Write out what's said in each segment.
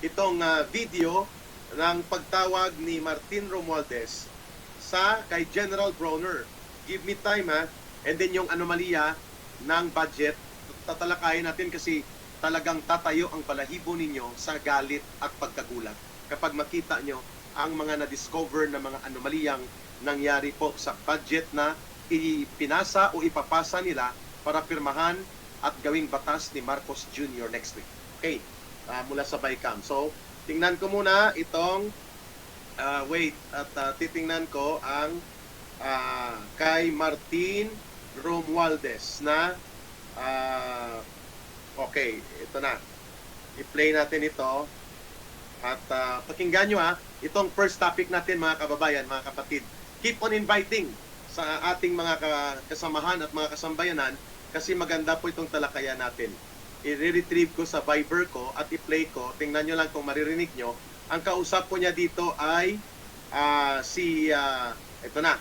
itong ah, video ng pagtawag ni Martin Romualdez sa kay General Bronner. Give me time ha. And then yung anomalya ng budget, tatalakayin natin kasi talagang tatayo ang balahibo ninyo sa galit at pagkagulat kapag makita nyo ang mga na-discover na mga anomaliyang nangyari po sa budget na ipinasa o ipapasa nila para pirmahan at gawing batas ni Marcos Jr. next week. Okay, ah, mula sa BICAM. So, tingnan ko muna itong ah, wait at ah, titingnan ko ang ah, kay Martin Romualdez na ah, okay, ito na. I-play natin ito at ah, pakinggan nyo ha, itong first topic natin mga kababayan, mga kapatid. Keep on inviting sa ating mga ka- kasamahan at mga kasambayanan kasi maganda po itong talakayan natin. I-retrieve ko sa Viber ko at i-play ko. Tingnan nyo lang kung maririnig nyo. Ang kausap ko niya dito ay ah, si, ah, ito na,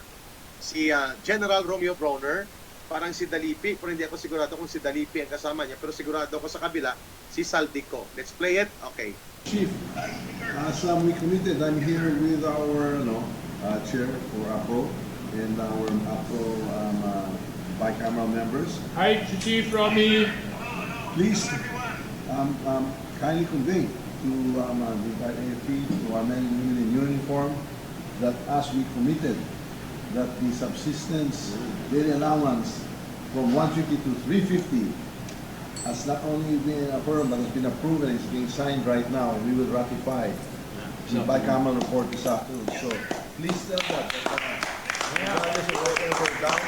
si ah, General Romeo Broner, parang si Dalipi, pero hindi ako sigurado kung si Dalipi ang kasama niya, pero sigurado ako sa kabila, si Saldico. Let's play it? Okay. Chief, as um, we committed, I'm here with our no, uh, chair for APRO and our APRO um, uh, bicameral members. Hi, Chief Romy. Please um, um, kindly convey to um, uh, the AFP, to our men and women in uniform, that as we committed, that the subsistence daily allowance from 150 to 350 has not only been affirmed, but has been approved and is being signed right now, we will ratify the bicameral report this afternoon. So please tell that, that, uh, regardless of whatever doubt,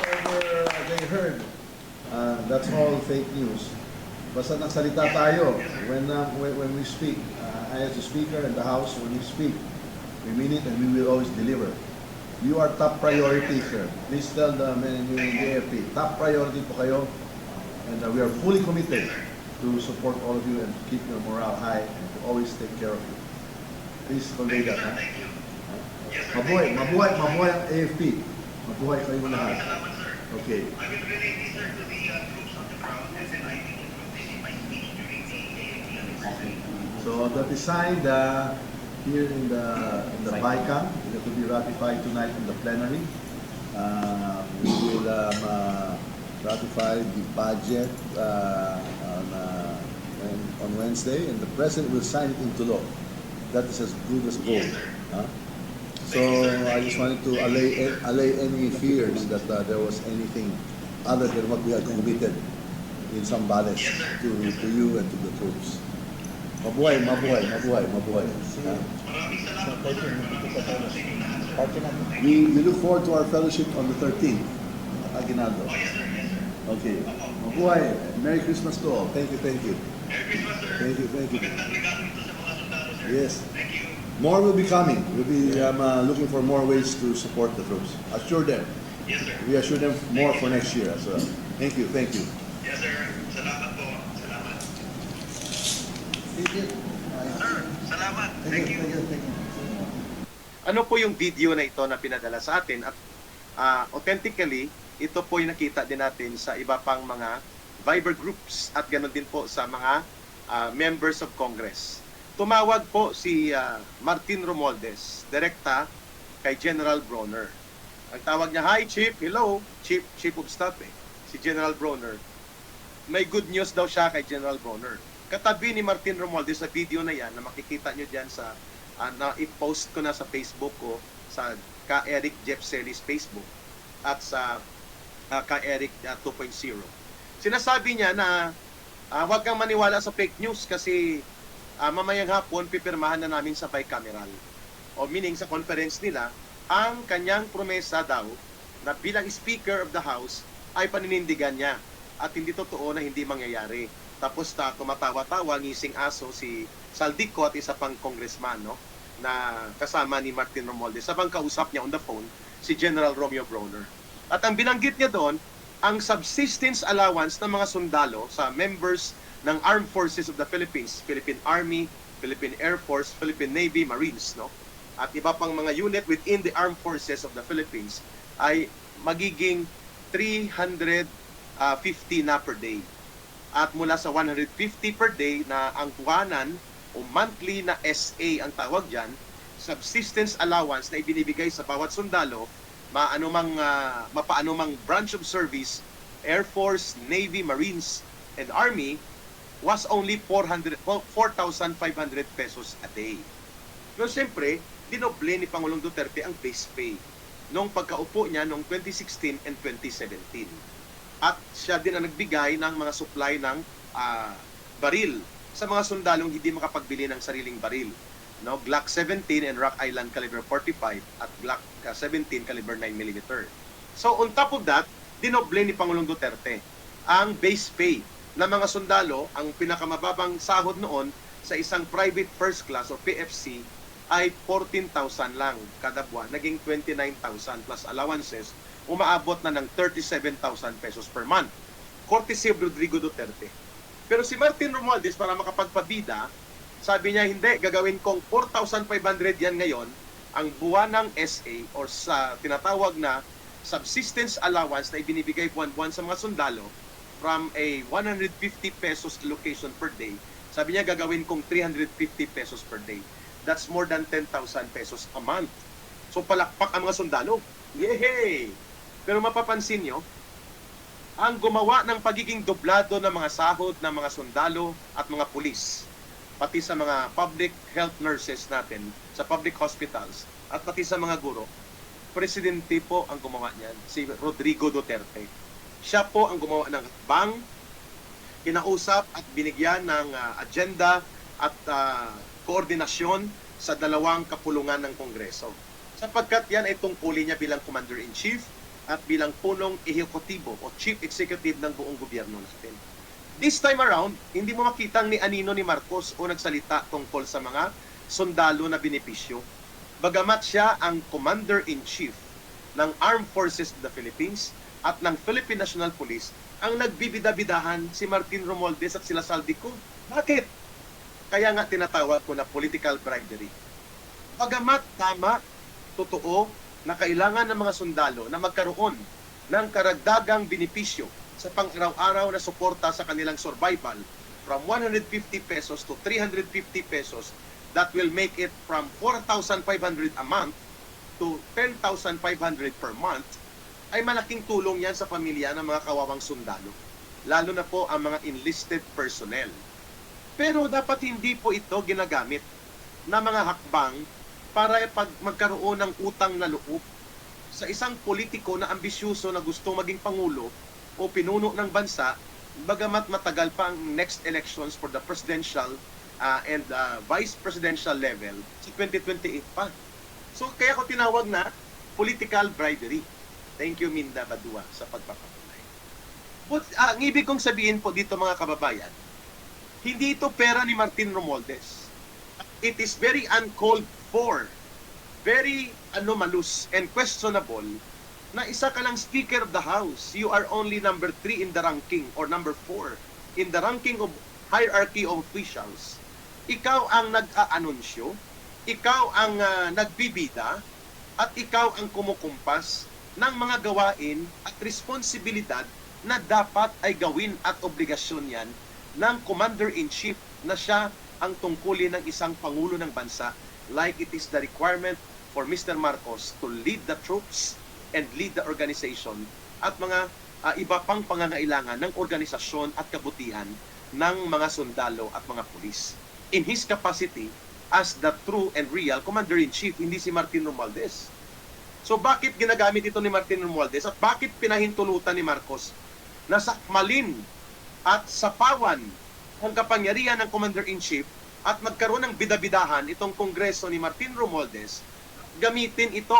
whatever they heard, uh, that's all fake news. Basta nagsalita tayo when, uh, when, when we speak. Uh, I as a speaker in the House, when we speak, we mean it and we will always deliver. You are top priority, sir. Please tell the men and in the AFP, top priority po kayo. And uh, we are fully committed to support all of you and to keep your morale high and to always take care of you. Please convey that, ha? Mabuhay, mabuhay, mabuhay ang AFP. Mabuhay kayo lahat. Okay. I will relay this sir to the uh, troops on the ground and then I will include in my speech during the AAP anniversary. So that is signed uh, here in the in the BICAM. It will be ratified tonight in the plenary. Uh, we will um, uh, ratify the budget uh, on, uh, on Wednesday, and the president will sign it into law. That is as good as gold. huh? So I just wanted to allay allay any fears that uh, there was anything other than what we had committed in Zambales to to you and to the troops. Mabuhay, mabuhay, mabuhay, mabuhay. Ha? Maraming salamat po sir. Maraming salamat sa inyo lahat sir. We, we look forward to our fellowship on the 13th, Aguinaldo. Oh yes sir, yes sir. Okay. Mabuhay. Merry Christmas to all. Thank you, thank you. Merry Christmas sir. Thank you, thank you. Magandang regalo ito sa mga sundalo sir. Yes. Thank. More will be coming. We'll be um, uh, looking for more ways to support the troops. Assure them. Yes sir. We assure them more for next year as well. Thank you, thank you. Yes sir. Salamat po. Salamat. Thank you. Sir, salamat. Thank you. thank you. Ano po yung video na ito na pinadala sa atin at ah, authentically, ito po yung nakita din natin sa iba pang mga Viber groups at ganoon din po sa mga ah, members of Congress. Tumawag po si ah, Martin Romualdez, direkta kay General Broner. Ang tawag niya, Hi Chief, hello, Chief, Chief of Staff eh, si General Broner. May good news daw siya kay General Broner. Katabi ni Martin Romualdez sa video na yan na makikita nyo dyan sa ah, na i-post ko na sa Facebook ko sa ka Eric Jeff Celis Facebook at sa ah, ka Eric ah, 2.0. Sinasabi niya na ah, huwag kang maniwala sa fake news kasi ah, mamayang hapon pipirmahan na namin sa bicameral. O meaning sa conference nila, ang kanyang promesa daw na bilang Speaker of the House ay paninindigan niya at hindi totoo na hindi mangyayari. Tapos ta tumatawa-tawa ngising aso si Saldico at isa pang congressman no na kasama ni Martin Romualdez. Sabang kausap niya on the phone si General Romeo Broner. At ang binanggit niya doon, ang subsistence allowance ng mga sundalo sa members ng Armed Forces of the Philippines, Philippine Army, Philippine Air Force, Philippine Navy, Marines, no? At iba pang mga unit within the Armed Forces of the Philippines ay magiging 350 na per day. At mula sa 150 per day na ang tuwanan o monthly na SA ang tawag dyan, subsistence allowance na ibinibigay sa bawat sundalo, maano mang, ah, mapaano mang branch of service, Air Force, Navy, Marines, and Army, was only 400, 4,500 pesos a day. Pero siyempre, dinoble ni Pangulong Duterte ang base pay nung pagkaupo niya noong 2016 and 2017. At siya din ang nagbigay ng mga supply ng ah, baril sa mga sundalong hindi makapagbili ng sariling baril. No, Glock 17 and Rock Island caliber 45 at Glock ah, 17 caliber 9 mm. So on top of that, dinoble ni Pangulong Duterte ang base pay ng mga sundalo, ang pinakamababang sahod noon sa isang private first class o PFC ay 14,000 lang kada buwan, naging 29,000 plus allowances, umaabot na ng 37,000 pesos per month. Courtesy of Rodrigo Duterte. Pero si Martin Romualdez, para makapagpabida, sabi niya, hindi, gagawin kong 4,500 yan ngayon, ang buwan ng SA or sa tinatawag na subsistence allowance na ibinibigay buwan-buwan sa mga sundalo from a 150 pesos allocation per day, sabi niya gagawin kong 350 pesos per day. That's more than 10,000 pesos a month. So palakpak ang mga sundalo. Yehey! Pero mapapansin nyo, ang gumawa ng pagiging doblado ng mga sahod ng mga sundalo at mga pulis, pati sa mga public health nurses natin, sa public hospitals, at pati sa mga guro, presidente po ang gumawa niyan, si Rodrigo Duterte. Siya po ang gumawa ng bang, kinausap at binigyan ng ah, agenda at ah, koordinasyon sa dalawang kapulungan ng Kongreso. Sapagkat yan ay tungkulin niya bilang Commander-in-Chief at bilang punong ehekutibo o Chief Executive ng buong gobyerno natin. This time around, hindi mo makitang ni Anino ni Marcos o nagsalita tungkol sa mga sundalo na benepisyo. Bagamat siya ang Commander-in-Chief ng Armed Forces of the Philippines at ng Philippine National Police, ang nagbibida-bidahan si Martin Romualdez at sila Saldico. Bakit? Kaya nga tinatawag ko na political bribery. Bagamat tama, totoo, na kailangan ng mga sundalo na magkaroon ng karagdagang benepisyo sa pang-araw-araw na suporta sa kanilang survival from 150 pesos to 350 pesos that will make it from 4,500 a month to 10,500 per month ay malaking tulong yan sa pamilya ng mga kawawang sundalo. Lalo na po ang mga enlisted personnel. Pero dapat hindi po ito ginagamit na mga hakbang para pag magkaroon ng utang na loob sa isang politiko na ambisyoso na gusto maging pangulo o pinuno ng bansa bagamat matagal pa ang next elections for the presidential uh, and uh, vice presidential level sa 2028 pa. So kaya ko tinawag na political bribery. Thank you Minda Badua sa pagpapatunay. But uh, ang ibig kong sabihin po dito mga kababayan, hindi ito pera ni Martin Romualdez. It is very uncalled for, very anomalous and questionable na isa ka lang Speaker of the House. You are only number 3 in the ranking or number 4 in the ranking of hierarchy of officials. Ikaw ang nag-aanunsyo, ikaw ang ah, nagbibida, at ikaw ang kumukumpas ng mga gawain at responsibilidad na dapat ay gawin at obligasyon yan ng Commander-in-Chief na siya ang tungkulin ng isang Pangulo ng Bansa like it is the requirement for Mr. Marcos to lead the troops and lead the organization at mga ah, iba pang pangangailangan ng organisasyon at kabutihan ng mga sundalo at mga pulis. In his capacity as the true and real Commander-in-Chief, hindi si Martin Romualdez. So bakit ginagamit ito ni Martin Romualdez at bakit pinahintulutan ni Marcos na sakmalin at sapawan ang kapangyarihan ng Commander-in-Chief at magkaroon ng bidabidahan itong Kongreso ni Martin Romualdez, gamitin ito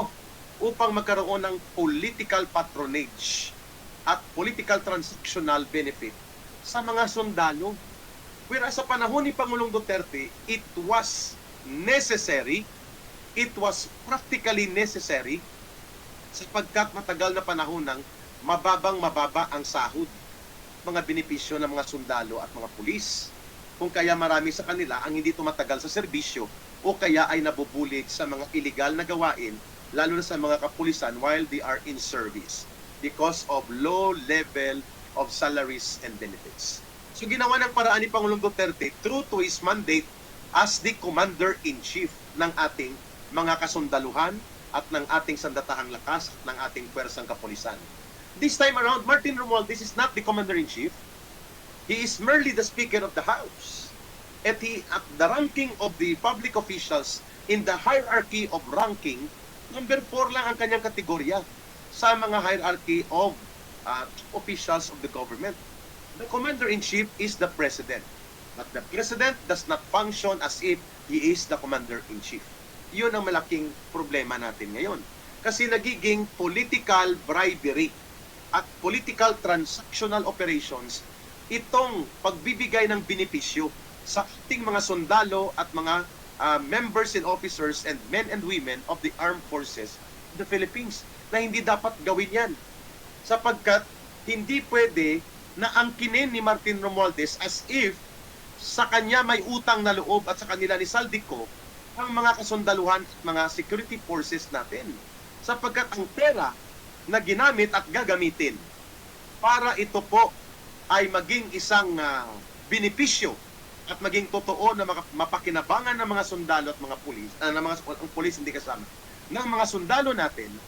upang magkaroon ng political patronage at political transactional benefit sa mga sundalo. Whereas sa panahon ni Pangulong Duterte, it was necessary, it was practically necessary sapagkat matagal na panahon ng mababang mababa ang sahod mga benepisyo ng mga sundalo at mga pulis. Kung kaya marami sa kanila ang hindi tumatagal sa serbisyo o kaya ay nabubulig sa mga illegal na gawain lalo na sa mga kapulisan while they are in service because of low level of salaries and benefits. So ginawa ng paraan ni Pangulong Duterte true to his mandate as the Commander-in-Chief ng ating mga kasundaluhan at ng ating sandatahang lakas at ng ating pwersang kapulisan. This time around, Martin Romualdez is not the Commander-in-Chief. He is merely the Speaker of the House. At he, at the ranking of the public officials in the hierarchy of ranking, number 4 lang ang kanyang kategorya sa mga hierarchy of uh, officials of the government. The Commander-in-Chief is the President. But the President does not function as if he is the Commander-in-Chief. Yun ang malaking problema natin ngayon. Kasi nagiging political bribery at political transactional operations itong pagbibigay ng benepisyo sa ating mga sundalo at mga uh, members and officers and men and women of the armed forces of the Philippines na hindi dapat gawin yan sapagkat hindi pwede na angkinin ni Martin Romualdez as if sa kanya may utang na loob at sa kanila ni Saldico ang mga kasundaluhan at mga security forces natin. Sapagkat ang pera na ginamit at gagamitin para ito po ay maging isang ah, benepisyo at maging totoo na mapakinabangan ng mga sundalo at mga pulis, ah, ng mga ang pulis hindi kasama, ng mga sundalo natin,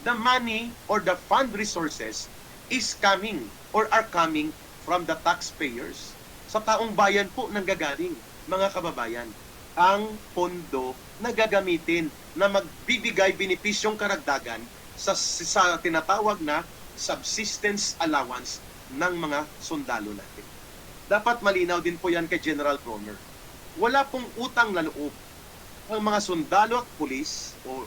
the money or the fund resources is coming or are coming from the taxpayers. Sa taong bayan po nang gagaling, mga kababayan, ang pondo na gagamitin na magbibigay benepisyong karagdagan sa, sa tinatawag na subsistence allowance ng mga sundalo natin. Dapat malinaw din po yan kay General Bronner. Wala pong utang na loob ang mga sundalo at pulis o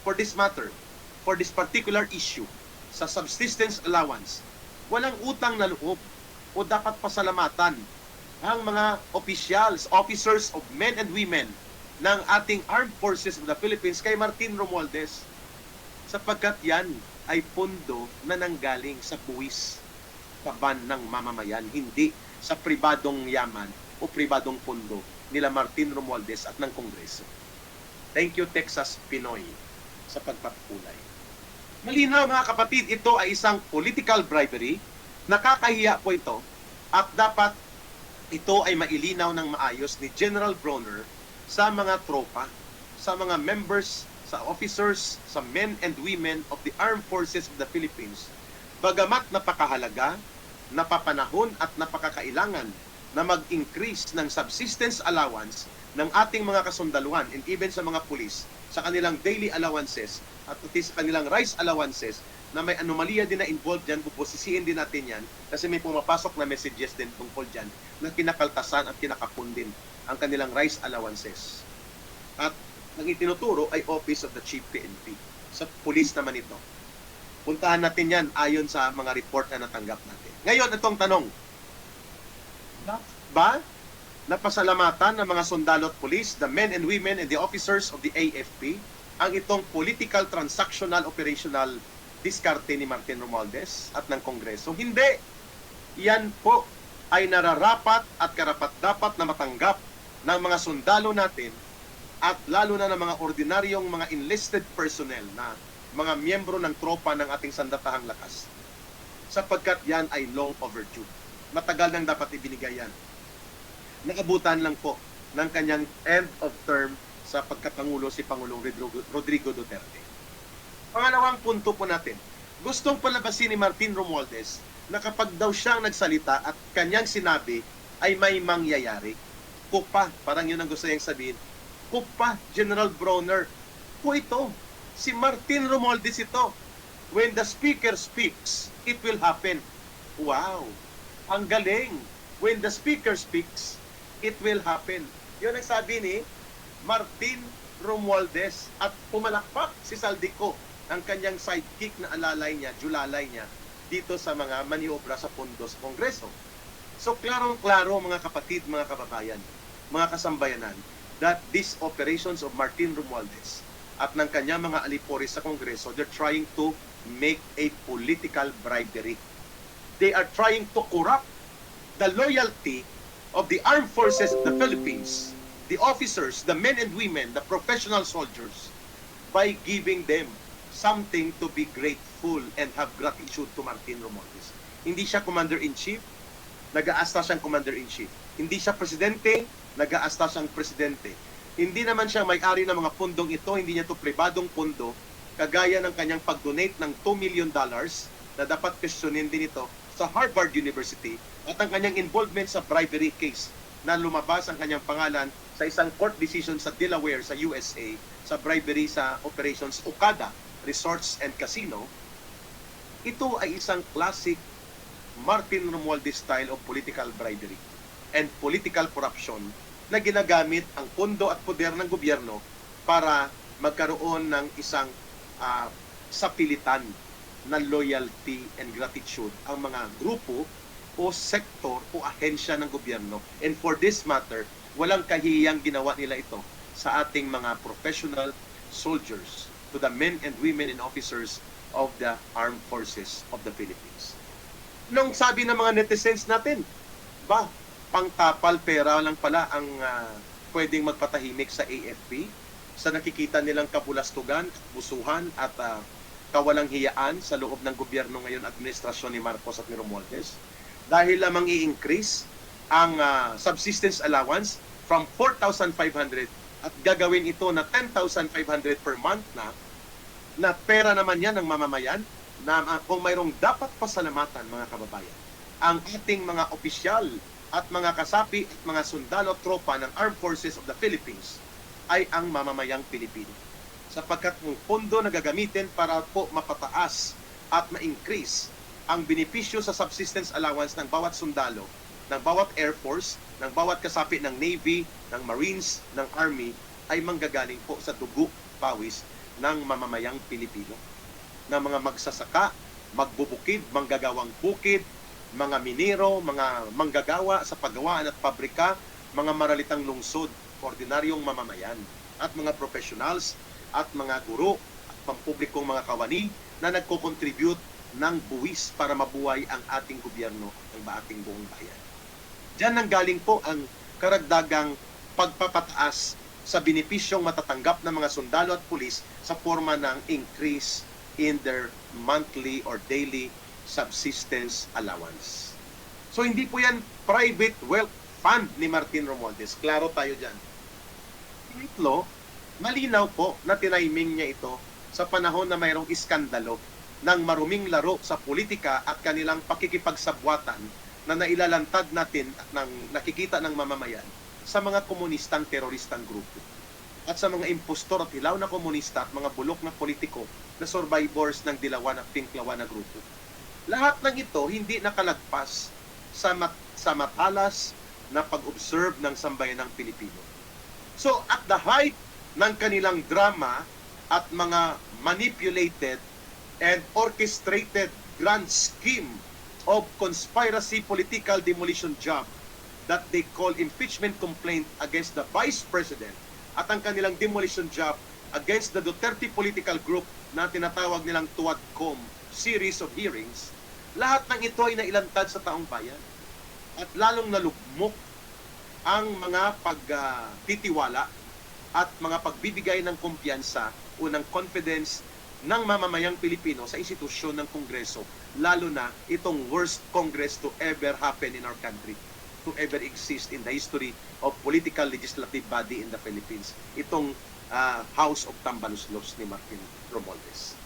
for this matter, for this particular issue sa subsistence allowance, walang utang na loob o dapat pasalamatan ang mga officials, officers of men and women ng ating armed forces of the Philippines kay Martin Romualdez sapagkat yan ay pondo na nanggaling sa buwis kaban ng mamamayan, hindi sa pribadong yaman o pribadong pondo nila Martin Romualdez at ng Kongreso. Thank you Texas Pinoy sa pagpapulay. Malinaw mga kapatid, ito ay isang political bribery. Nakakahiya po ito at dapat ito ay mailinaw ng maayos ni General Bronner sa mga tropa, sa mga members, sa officers, sa men and women of the armed forces of the Philippines. Bagamat napakahalaga, napapanahon at napakakailangan na mag-increase ng subsistence allowance ng ating mga kasundaluhan and even sa mga pulis sa kanilang daily allowances at pati sa kanilang rice allowances na may anomalya din na involved dyan, bubusisiin din natin yan kasi may pumapasok na messages din tungkol dyan na kinakaltasan at kinakapun din ang kanilang rice allowances. At ang itinuturo ay Office of the Chief PNP. Sa pulis naman ito. Puntahan natin yan ayon sa mga report na natanggap natin. Ngayon, itong tanong. Ba napasalamatan ng mga sundalo at pulis, the men and women and the officers of the AFP, ang itong political transactional operational diskarte ni Martin Romualdez at ng Kongreso? Hindi. Yan po ay nararapat at karapat-dapat na matanggap ng mga sundalo natin at lalo na ng mga ordinaryong mga enlisted personnel na mga miyembro ng tropa ng ating sandatahang lakas sapagkat yan ay long overdue. Matagal nang dapat ibinigay yan. Naabutan lang po ng kanyang end of term sa pagkapangulo si Pangulong Rodrigo Duterte. Pangalawang punto po natin, gustong palabasin ni Martin Romualdez na kapag daw siyang nagsalita at kanyang sinabi ay may mangyayari. Kupa, parang yun ang gusto niyang sabihin. Kupa, General Bronner. Po ito, si Martin Romualdez ito. When the speaker speaks, it will happen. Wow! Ang galing! When the speaker speaks, it will happen. Yun ang sabi ni Martin Romualdez at pumalakpak si Saldico ang kanyang sidekick na alalay niya, julalay niya dito sa mga maniobra sa pondo sa Kongreso. So klarong-klaro mga kapatid, mga kababayan, mga kasambayanan, that these operations of Martin Romualdez at ng kanya mga alipores sa Kongreso, they're trying to make a political bribery. They are trying to corrupt the loyalty of the armed forces of the Philippines, the officers, the men and women, the professional soldiers, by giving them something to be grateful and have gratitude to Martin Romualdez. Hindi siya commander-in-chief, nag-aasta siyang commander-in-chief. Hindi siya presidente, nag-aasta siyang presidente. Hindi naman siya may-ari ng mga pundong ito, hindi niya to pribadong pundo, kagaya ng kanyang pag-donate ng 2 million dollars na dapat questionin din ito sa Harvard University at ang kanyang involvement sa bribery case na lumabas ang kanyang pangalan sa isang court decision sa Delaware sa USA sa bribery sa operations Okada Resorts and Casino. Ito ay isang classic Martin Romualdez style of political bribery and political corruption na ginagamit ang pondo at poder ng gobyerno para magkaroon ng isang ah, sapilitan na loyalty and gratitude ang mga grupo o sektor o ahensya ng gobyerno. And for this matter, walang kahiyang ginawa nila ito sa ating mga professional soldiers, to the men and women and officers of the armed forces of the Philippines. Nung sabi ng mga netizens natin, ba, pangtapal pera lang pala ang ah, pwedeng magpatahimik sa AFP sa nakikita nilang kabulastugan, busuhan at ah, kawalang hiyaan sa loob ng gobyerno ngayon administrasyon ni Marcos at ni Romualdez dahil lamang i-increase ang ah, subsistence allowance from 4,500 at gagawin ito na 10,500 per month na na pera naman yan ng mamamayan na ah, kung mayroong dapat pasalamatan mga kababayan. Ang ating mga opisyal at mga kasapi at mga sundalo tropa ng Armed Forces of the Philippines ay ang mamamayang Pilipino. Sapagkat ang pondo na gagamitin para po mapataas at ma-increase ang benepisyo sa subsistence allowance ng bawat sundalo, ng bawat Air Force, ng bawat kasapi ng Navy, ng Marines, ng Army ay manggagaling po sa dugo, pawis ng mamamayang Pilipino. Na mga magsasaka, magbubukid, manggagawang bukid, mga minero, mga manggagawa sa paggawaan at pabrika, mga maralitang lungsod, ordinaryong mamamayan, at mga professionals, at mga guro, at pampublikong mga kawani na nagko-contribute ng buwis para mabuhay ang ating gobyerno ng ating buong bayan. Diyan nang galing po ang karagdagang pagpapataas sa benepisyong matatanggap ng mga sundalo at pulis sa forma ng increase in their monthly or daily subsistence allowance. So hindi po yan private wealth fund ni Martin Romualdez. Klaro tayo dyan. Iklo, malinaw po na tiniming niya ito sa panahon na mayroong iskandalo ng maruming laro sa politika at kanilang pakikipagsabwatan na nailalantad natin at ng nakikita ng mamamayan sa mga komunistang teroristang grupo at sa mga impostor at hilaw na komunista at mga bulok na politiko na survivors ng dilawan at pinklawan na grupo. Lahat ng ito hindi nakalagpas sa, mat- sa matalas na pag-observe ng sambayan ng Pilipino. So at the height ng kanilang drama at mga manipulated and orchestrated grand scheme of conspiracy political demolition job that they call impeachment complaint against the Vice President at ang kanilang demolition job against the Duterte political group na tinatawag nilang Tuadcom series of hearings, lahat ng ito ay nailantad sa taong bayan at lalong nalugmok ang mga pagtitiwala at mga pagbibigay ng kumpiyansa o ng confidence ng mamamayang Pilipino sa institusyon ng Kongreso, lalo na itong worst Congress to ever happen in our country, to ever exist in the history of political legislative body in the Philippines. Itong ah, House of Tambaluslos ni Martin Romualdez.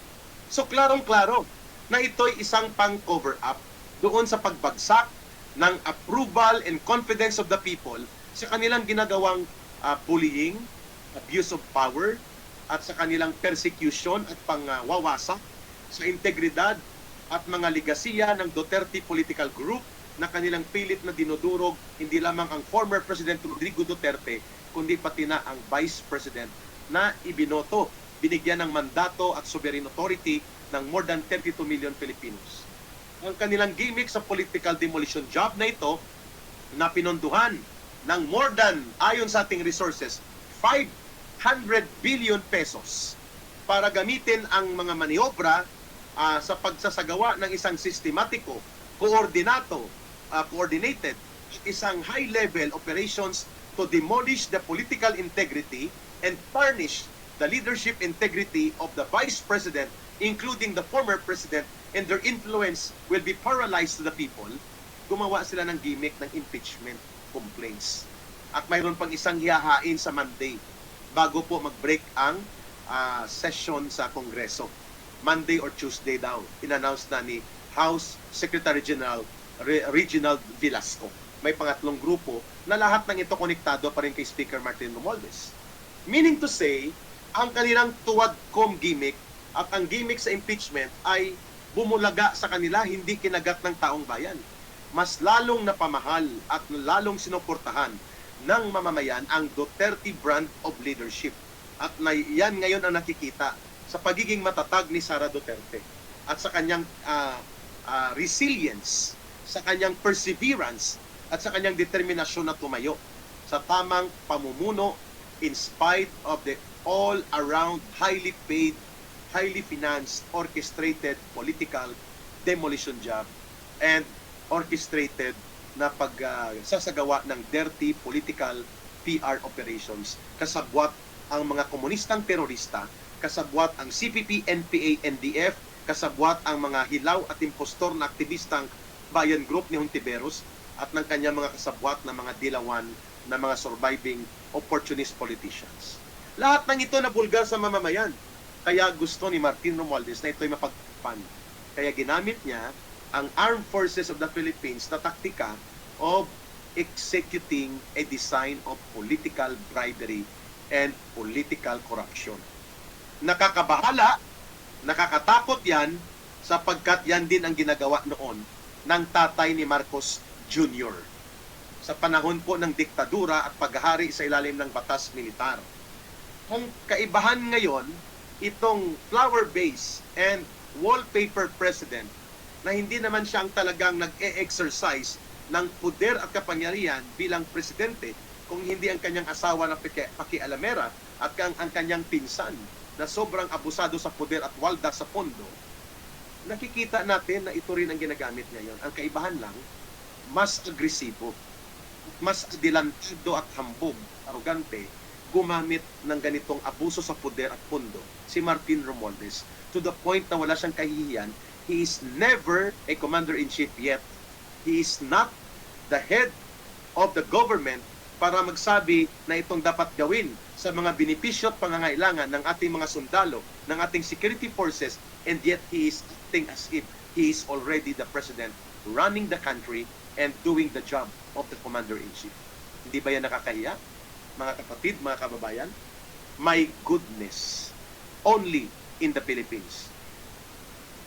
So klarong-klaro na ito'y isang pang-cover up doon sa pagbagsak ng approval and confidence of the people sa kanilang ginagawang ah, bullying, abuse of power, at sa kanilang persecution at pangwawasak sa integridad at mga ligasiya ng Duterte political group na kanilang pilit na dinudurog hindi lamang ang former President Rodrigo Duterte kundi pati na ang Vice President na ibinoto, binigyan ng mandato at sovereign authority ng more than 32 million Filipinos. Ang kanilang gimmick sa political demolition job na ito na pinonduhan ng more than, ayon sa ating resources, 500 billion pesos para gamitin ang mga maniobra ah, sa pagsasagawa ng isang sistematiko, koordinato, ah, coordinated, at isang high-level operations to demolish the political integrity and tarnish the leadership integrity of the Vice President, including the former President, and their influence will be paralyzed to the people, gumawa sila ng gimmick ng impeachment complaints. at mayroon pang isang hihahain sa Monday bago po mag-break ang ah, session sa Kongreso. Monday or Tuesday daw, inannounce na ni House Secretary General Re- Reginald Velasco. May pangatlong grupo na lahat ng ito konektado pa rin kay Speaker Martin Romualdez. Meaning to say, ang kanilang tuwad-com gimmick at ang gimmick sa impeachment ay bumulaga sa kanila, hindi kinagat ng taong bayan. Mas lalong napamahal at lalong sinuportahan ng mamamayan ang Duterte brand of leadership. At na, yan ngayon ang nakikita sa pagiging matatag ni Sara Duterte at sa kanyang ah, ah, resilience, sa kanyang perseverance at sa kanyang determinasyon na tumayo sa tamang pamumuno in spite of the all-around highly paid, highly financed, orchestrated political demolition job and orchestrated na pagsasagawa ng dirty political PR operations kasabwat ang mga komunistang terorista, kasabwat ang CPP, NPA, NDF, kasabwat ang mga hilaw at impostor na aktivistang Bayan Group ni Hontiveros at ng kanyang mga kasabwat na mga dilawan na mga surviving opportunist politicians. Lahat ng ito na bulgar sa mamamayan. Kaya gusto ni Martin Romualdez na ito'y mapagpan. Kaya ginamit niya ang Armed Forces of the Philippines na taktika of executing a design of political bribery and political corruption. Nakakabahala, nakakatakot yan sapagkat yan din ang ginagawa noon ng tatay ni Marcos Jr. sa panahon po ng diktadura at paghahari sa ilalim ng batas militar. Ang kaibahan ngayon, itong flower base and wallpaper president na hindi naman siya ang talagang nag-e-exercise ng puder at kapangyarihan bilang presidente kung hindi ang kanyang asawa na paki- pakialamera at ang, ang kanyang pinsan na sobrang abusado sa puder at walda sa pondo, nakikita natin na ito rin ang ginagamit ngayon. Ang kaibahan lang, mas agresibo, mas dilantado at hambog, arugante, gumamit ng ganitong abuso sa puder at pondo si Martin Romualdez to the point na wala siyang kahihiyan. He is never a commander-in-chief yet. He is not the head of the government para magsabi na itong dapat gawin sa mga benepisyo at pangangailangan ng ating mga sundalo, ng ating security forces, and yet he is acting as if he is already the president running the country and doing the job of the commander-in-chief. Hindi ba yan nakakahiya? Mga kapatid, mga kababayan, my goodness, only in the Philippines.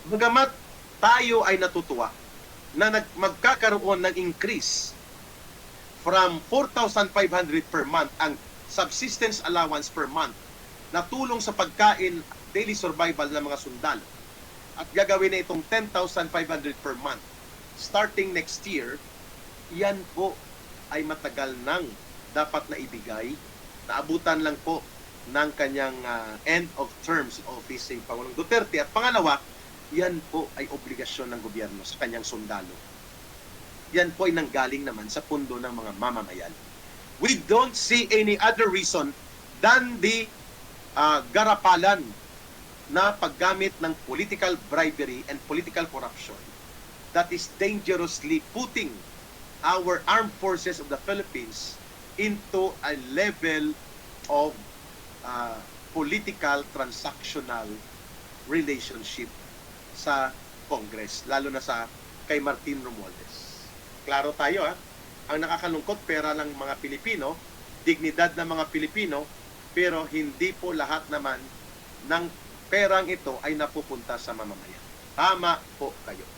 Bagamat tayo ay natutuwa na nag, magkakaroon ng increase from 4,500 per month ang subsistence allowance per month na tulong sa pagkain, daily survival ng mga sundalo. At gagawin na itong 10,500 per month. Starting next year, yan po ay matagal nang dapat na ibigay. Naabutan lang po ng kanyang ah, end of terms office si Pangulong Duterte. At pangalawa, yan po ay obligasyon ng gobyerno sa kanyang sundalo. Yan po ay nanggaling naman sa pundo ng mga mamamayan. We don't see any other reason than the ah, garapalan na paggamit ng political bribery and political corruption that is dangerously putting our armed forces of the Philippines into a level of uh, political transactional relationship sa Congress, lalo na sa kay Martin Romualdez. Klaro tayo ha, ang nakakalungkot pera ng mga Pilipino, dignidad ng mga Pilipino, pero hindi po lahat naman ng perang ito ay napupunta sa mamamayan. Tama po kayo.